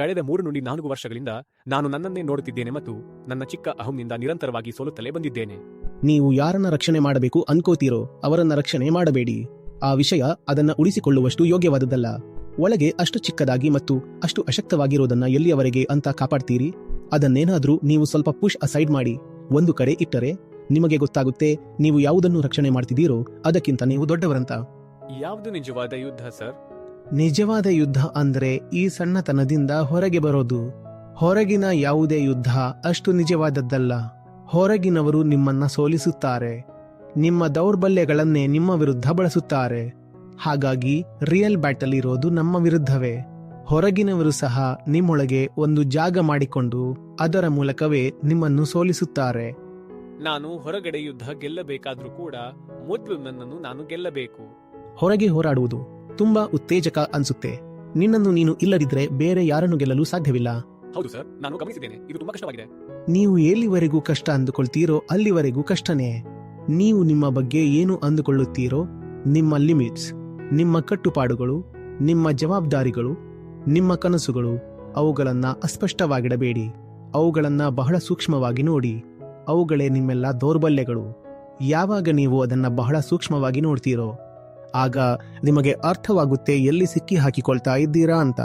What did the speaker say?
ಕಳೆದ ಮೂರು ನುಡಿ ನಾಲ್ಕು ವರ್ಷಗಳಿಂದ ನಾನು ನನ್ನನ್ನೇ ನೋಡುತ್ತಿದ್ದೇನೆ ಮತ್ತು ನನ್ನ ಚಿಕ್ಕ ಅಹಂನಿಂದ ನಿರಂತರವಾಗಿ ಸೋಲುತ್ತಲೇ ಬಂದಿದ್ದೇನೆ. ನೀವು ಯಾರನ್ನ ರಕ್ಷಣೆ ಮಾಡಬೇಕು ಅನ್ಕೋತೀರೋ ಅವರನ್ನ ರಕ್ಷಣೆ ಮಾಡಬೇಡಿ. ಆ ವಿಷಯ ಅದನ್ನ ಉಳಿಸಿಕೊಳ್ಳುವಷ್ಟು ಯೋಗ್ಯವಾದದ್ದಲ್ಲ. ಒಳಗೆ ಅಷ್ಟು ಚಿಕ್ಕದಾಗಿ ಮತ್ತು ಅಷ್ಟು ಅಶಕ್ತವಾಗಿರೋದನ್ನ ಎಲ್ಲಿಯವರೆಗೆ ಅಂತ ಕಾಪಾಡ್ತೀರಿ? ಅದನ್ನೇನಾದ್ರೂ ನೀವು ಸ್ವಲ್ಪ ಪುಷ್ ಅಸೈಡ್ ಮಾಡಿ. ಒಂದು ಕಡೆ ಇಟ್ಟರೆ ನಿಮಗೆ ಗೊತ್ತಾಗುತ್ತೆ ನೀವು ಯಾವುದನ್ನು ರಕ್ಷಣೆ ಮಾಡ್ತಿದ್ದೀರೋ ಅದಕ್ಕಿಂತ ನೀವು ದೊಡ್ಡವರಂತ. ಯಾವುದು ನಿಜವಾದ ಯುದ್ಧ ಸರ್? ನಿಜವಾದ ಯುದ್ಧ ಅಂದ್ರೆ ಈ ಸಣ್ಣತನದಿಂದ ಹೊರಗೆ ಬರೋದು. ಹೊರಗಿನ ಯಾವುದೇ ಯುದ್ಧ ಅಷ್ಟು ನಿಜವಾದದ್ದಲ್ಲ. ಹೊರಗಿನವರು ನಿಮ್ಮನ್ನ ಸೋಲಿಸುತ್ತಾರೆ. ನಿಮ್ಮ ದೌರ್ಬಲ್ಯಗಳನ್ನೇ ನಿಮ್ಮ ವಿರುದ್ಧ ಬಳಸುತ್ತಾರೆ. ಹಾಗಾಗಿ ರಿಯಲ್ ಬ್ಯಾಟಲ್ ಇರೋದು ನಮ್ಮ ವಿರುದ್ಧವೇ. ಹೊರಗಿನವರು ಸಹ ನಿಮ್ಮೊಳಗೆ ಒಂದು ಜಾಗ ಮಾಡಿಕೊಂಡು ಅದರ ಮೂಲಕವೇ ನಿಮ್ಮನ್ನು ಸೋಲಿಸುತ್ತಾರೆ. ನಾನು ಹೊರಗಡೆ ಯುದ್ಧ ಗೆಲ್ಲಬೇಕಾದ್ರೂ ಕೂಡ ಮೊದಲು ನನ್ನನ್ನು ನಾನು ಗೆಲ್ಲಬೇಕು. ಹೊರಗೆ ಹೋರಾಡುವುದು ತುಂಬಾ ಉತ್ತೇಜಕ ಅನ್ಸುತ್ತೆ. ನಿನ್ನನ್ನು ನೀನು ಇಲ್ಲದಿದ್ರೆ ಬೇರೆ ಯಾರನ್ನು ಗೆಲ್ಲಲು ಸಾಧ್ಯವಿಲ್ಲ. ಹೌದು ಸರ್ ನಾನು ಗಮನಿಸಿದ್ದೇನೆ. ಇದು ತುಂಬಾ ಕಷ್ಟವಾಗಿದೆ. ನೀವು ಎಲ್ಲಿವರೆಗೂ ಕಷ್ಟ ಅಂದುಕೊಳ್ತೀರೋ ಅಲ್ಲಿವರೆಗೂ ಕಷ್ಟನೇ. ನೀವು ನಿಮ್ಮ ಬಗ್ಗೆ ಏನು ಅಂದುಕೊಳ್ಳುತ್ತೀರೋ ನಿಮ್ಮ ಲಿಮಿಟ್ಸ್ ನಿಮ್ಮ ಕಟ್ಟುಪಾಡುಗಳು ನಿಮ್ಮ ಜವಾಬ್ದಾರಿಗಳು ನಿಮ್ಮ ಕನಸುಗಳು ಅವುಗಳನ್ನ ಅಸ್ಪಷ್ಟವಾಗಿಡಬೇಡಿ. ಅವುಗಳನ್ನ ಬಹಳ ಸೂಕ್ಷ್ಮವಾಗಿ ನೋಡಿ. ಅವುಗಳೇ ನಿಮ್ಮೆಲ್ಲ ದೌರ್ಬಲ್ಯಗಳು. ಯಾವಾಗ ನೀವು ಅದನ್ನ ಬಹಳ ಸೂಕ್ಷ್ಮವಾಗಿ ನೋಡ್ತೀರೋ ಆಗ ನಿಮಗೆ ಅರ್ಥವಾಗುತ್ತೆ ಎಲ್ಲಿ ಸಿಕ್ಕಿ ಹಾಕಿಕೊಳ್ತಾ ಇದ್ದೀರಾ ಅಂತ.